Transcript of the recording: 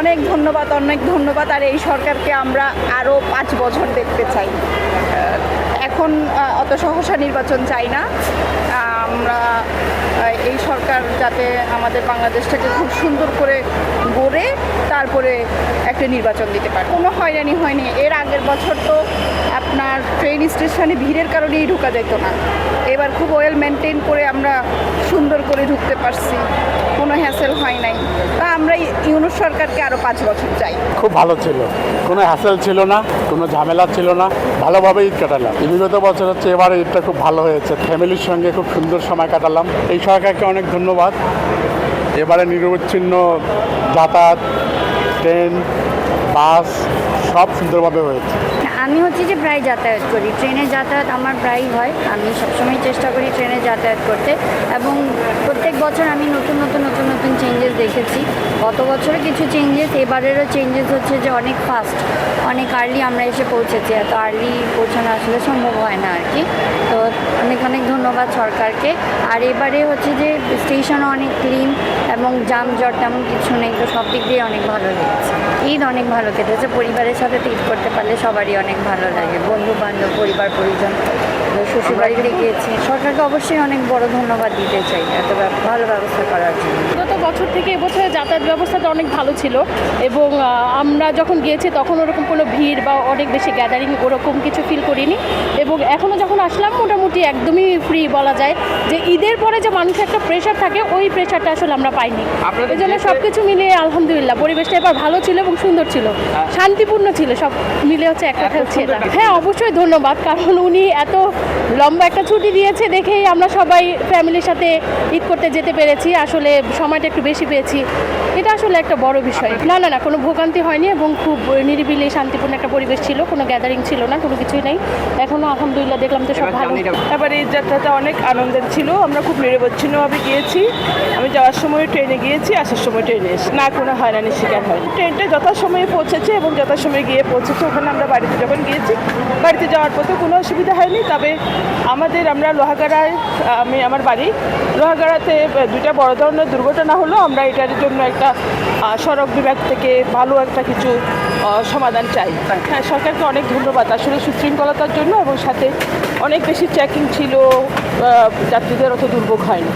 অনেক ধন্যবাদ অনেক ধন্যবাদ। আর এই সরকারকে আমরা আরও পাঁচ বছর দেখতে চাই। এখন অত সহসা নির্বাচন চাই না। আমরা এই সরকার যাতে আমাদের বাংলাদেশটাকে খুব সুন্দর করে গড়ে তারপরে একটা নির্বাচন দিতে পারে। কোনো হয়রানি হয়নি। এর আগের বছর তো আপনার ট্রেন স্টেশনে ভিড়ের কারণেই ঢোকা যেত না। এবার খুব ওয়েল মেনটেন করে আমরা সুন্দর করে ঢুকতে পারছি। কোনো হ্যাসেল হয় নাই। তা আমরা ইউনুস সরকারকে আরও পাঁচ বছর চাই। খুব ভালো ছিল। কোনো হ্যাসেল ছিল না কোনো ঝামেলা ছিল না। ভালোভাবে ঈদ কাটালাম। বিগত বছর হচ্ছে এবারে ঈদটা খুব ভালো হয়েছে। ফ্যামিলির সঙ্গে খুব সুন্দর সময় কাটালাম। এই সরকারকে অনেক ধন্যবাদ। এবারে নিরবচ্ছিন্ন যাতায়াত ট্রেন বাস সব সুন্দরভাবে হয়েছে। আমি হচ্ছে যে প্রায় যাতায়াত করি। ট্রেনে যাতায়াত আমার প্রায়ই হয়। আমি সবসময় চেষ্টা করি ট্রেনে যাতায়াত করতে। এবং বছর আমি নতুন নতুন নতুন নতুন চেঞ্জেস দেখেছি। গত বছরে কিছু চেঞ্জেস এবারেরও চেঞ্জেস হচ্ছে যে অনেক ফাস্ট অনেক আর্লি আমরা এসে পৌঁছেছি। এত আর্লি পৌঁছানো আসলে সম্ভব হয় না আর কি। তো অনেক অনেক ধন্যবাদ সরকারকে। আর এবারে হচ্ছে যে স্টেশনও অনেক ক্লিন এবং জামজট তেমন কিছু নেই, তো সব দিক দিয়ে অনেক ভালো লেগেছে। ঈদ অনেক ভালো কেটেছে, পরিবারের সাথে ঈদ করতে পারলে সবারই অনেক ভালো লাগে। বন্ধু বান্ধব পরিবার পরিজন শ্বশুর বাড়িতে গিয়েছি। সরকারকে অবশ্যই অনেক বড় ধন্যবাদ দিতে চাই, এত ভালো ব্যবস্থা করার জন্য। গত বছর থেকে এবছরে যাতায়াত ব্যবস্থাটা অনেক ভালো ছিল এবং আমরা যখন গিয়েছি তখন ওরকম কোনো ভিড় বা অনেক বেশি গ্যাদারিং ওরকম কিছু ফিল করিনি। এবং এখনও যখন আসলাম মোটামুটি একদমই ফ্রি বলা যায় যে ঈদের পরে যে মানুষের একটা প্রেশার থাকে ওই প্রেশারটা আসলে আমরা পাইনি। এই জন্য সব কিছু মিলিয়ে আলহামদুলিল্লাহ পরিবেশটা এবার ভালো ছিল এবং সুন্দর ছিল। শান্তিপূর্ণ ছিল সব মিলে হচ্ছে এক কথা হচ্ছে হ্যাঁ অবশ্যই ধন্যবাদ কারণ উনি এত লম্বা একটা ছুটি দিয়েছে দেখেই আমরা সবাই ফ্যামিলির সাথে ঈদ করতে যেতে পেরেছি। আসলে সময়টা একটু বেশি পেয়েছি। এটা আসলে একটা বড় বিষয়। না না না কোনো ভোগান্তি হয়নি এবং খুব নিরিবিলি শান্তিপূর্ণ একটা পরিবেশ ছিল। কোনো গ্যাদারিং ছিল না কোনো কিছুই নেই। এখনও আলহামদুলিল্লাহ দেখলাম তো সব ভালো। এবার এই যাত্রাটা অনেক আনন্দের ছিল আমরা খুব নিরবচ্ছিন্নভাবে গিয়েছি। আমি যাওয়ার সময় ট্রেনে গিয়েছি আসার সময় ট্রেনে এসে না কোনো হয়রানির শিকার হয়নি। ট্রেনটা যথাসময়ে পৌঁছেছে এবং যথাসময়ে গিয়ে পৌঁছেছে। ওখানে আমরা বাড়িতে যখন গিয়েছি বাড়িতে যাওয়ার পথে কোনো অসুবিধা হয়নি। তবে আমাদের আমরা লোহাগাড়ায় আমি আমার বাড়ি লোহাগাড়াতে দুইটা বড় ধরনের দুর্ঘটনা হলো। আমরা এটার জন্য একটা সড়ক বিভাগ থেকে ভালো একটা কিছু সমাধান চাই। হ্যাঁ সরকারকে অনেক ধন্যবাদ। আসলে সুশৃঙ্খলতার জন্য এবং সাথে অনেক বেশি চেকিং ছিল যাত্রীদের অত দুর্ভোগ হয়নি।